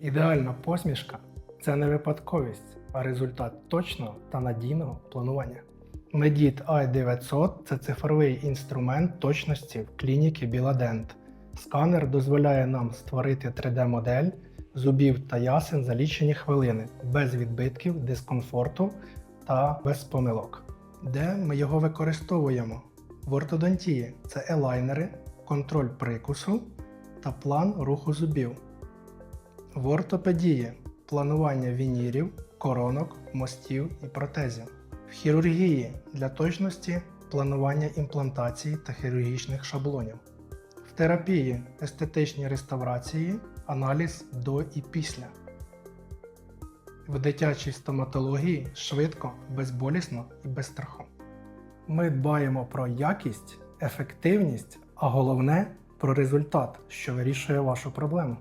Ідеальна посмішка це не випадковість, а результат точного та надійного планування. Medit i900 це цифровий інструмент точності в клініки Біладент. Сканер дозволяє нам створити 3D-модель зубів та ясен за лічені хвилини, без відбитків, дискомфорту та без помилок. Де ми його використовуємо? В ортодонтії це елайнери, контроль прикусу та план руху зубів. В ортопедії планування вінірів, коронок, мостів і протезів. В хірургії для точності планування імплантації та хірургічних шаблонів. В терапії естетичні реставрації, аналіз до і після. В дитячій стоматології швидко, безболісно і без страху. Ми дбаємо про якість, ефективність, а головне про результат, що вирішує вашу проблему.